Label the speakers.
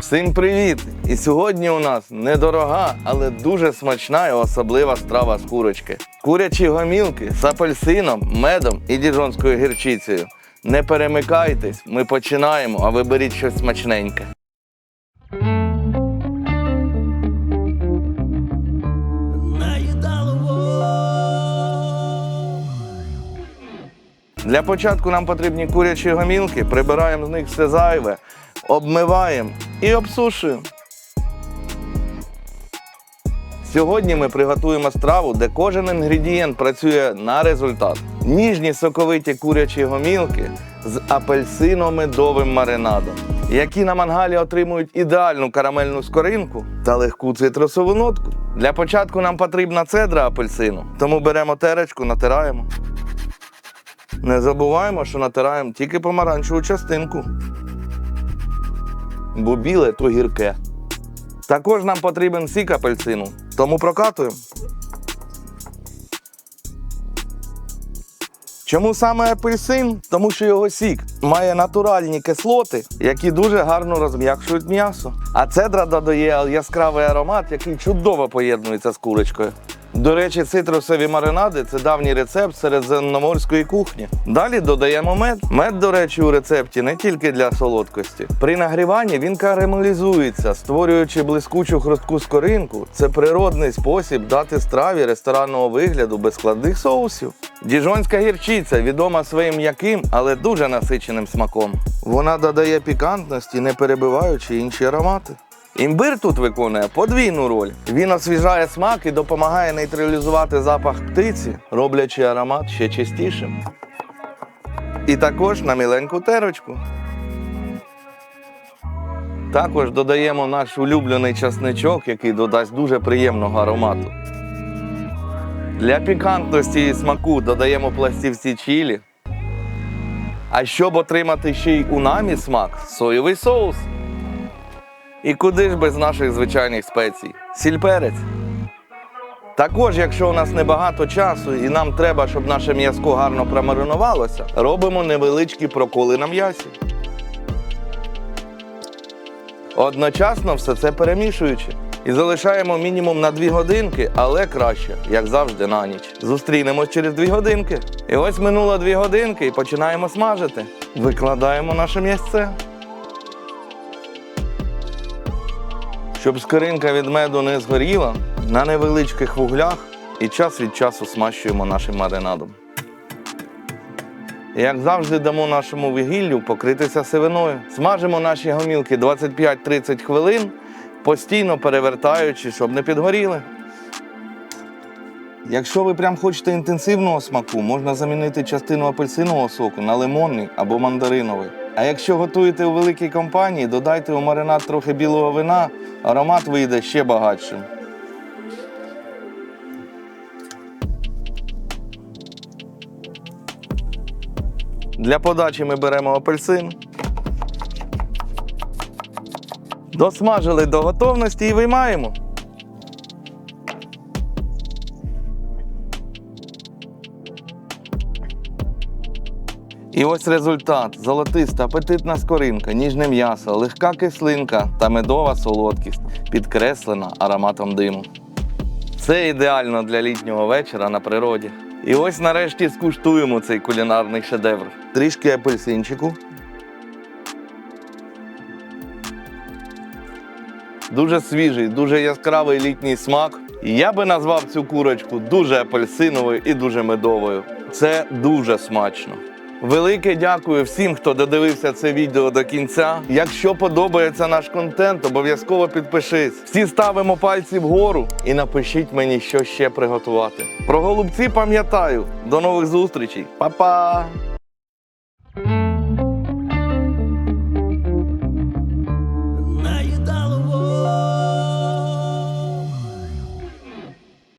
Speaker 1: Всім привіт! І сьогодні у нас недорога, але дуже смачна і особлива страва з курочки. Курячі гомілки з апельсином, медом і діжонською гірчицею. Не перемикайтесь, ми починаємо, а ви беріть щось смачненьке. Для початку нам потрібні курячі гомілки, прибираємо з них все зайве, обмиваємо і обсушуємо. Сьогодні ми приготуємо страву, де кожен інгредієнт працює на результат. Ніжні соковиті курячі гомілки з апельсино-медовим маринадом, які на мангалі отримують ідеальну карамельну скоринку та легку цитрусову нотку. Для початку нам потрібна цедра апельсину, тому беремо теречку, натираємо. Не забуваємо, що натираємо тільки помаранчеву частинку. Бо біле то гірке. Також нам потрібен сік апельсину, тому прокатуємо. Чому саме апельсин? Тому що його сік має натуральні кислоти, які дуже гарно розм'якшують м'ясо. А цедра додає яскравий аромат, який чудово поєднується з курочкою. До речі, цитрусові маринади це давній рецепт середземноморської кухні. Далі додаємо мед. Мед, до речі, у рецепті не тільки для солодкості. При нагріванні він карамелізується, створюючи блискучу хрустку скоринку. Це природний спосіб дати страві ресторанного вигляду без складних соусів. Діжонська гірчиця відома своїм м'яким, але дуже насиченим смаком. Вона додає пікантності, не перебиваючи інші аромати. Імбир тут виконує подвійну роль. Він освіжає смак і допомагає нейтралізувати запах птиці, роблячи аромат ще чистішим. І також на міленьку терочку. Також додаємо наш улюблений часничок, який додасть дуже приємного аромату. Для пікантності і смаку додаємо пластівці чілі. А щоб отримати ще й унамі смак, соєвий соус. І куди ж без наших звичайних спецій? Сіль-перець. Також, якщо у нас небагато часу і нам треба, щоб наше м'язко гарно промаринувалося, робимо невеличкі проколи на м'ясі. Одночасно все це перемішуючи. І залишаємо мінімум на 2 годинки, але краще, як завжди, на ніч. Зустрінемось через 2 годинки. І ось минуло 2 годинки і починаємо смажити. Викладаємо наше м'ясце. Щоб скоринка від меду не згоріла, на невеличких вуглях і час від часу смащуємо нашим маринадом. Як завжди дамо нашому вугіллю покритися сивиною. Смажимо наші гомілки 25-30 хвилин, постійно перевертаючи, щоб не підгоріли. Якщо ви прям хочете інтенсивного смаку, можна замінити частину апельсинового соку на лимонний або мандариновий. А якщо готуєте у великій компанії, додайте у маринад трохи білого вина, аромат вийде ще багатшим. Для подачі ми беремо апельсин. Досмажили до готовності і виймаємо. І ось результат: золотиста, апетитна скоринка, ніжне м'ясо, легка кислинка та медова солодкість, підкреслена ароматом диму. Це ідеально для літнього вечора на природі. І ось нарешті скуштуємо цей кулінарний шедевр. Трішки апельсинчику. Дуже свіжий, дуже яскравий літній смак. Я би назвав цю курочку дуже апельсиновою і дуже медовою. Це дуже смачно. Велике дякую всім, хто додивився це відео до кінця. Якщо подобається наш контент, обов'язково підпишись. Всі ставимо пальці вгору і напишіть мені, що ще приготувати. Про голубці пам'ятаю. До нових зустрічей. Па-па!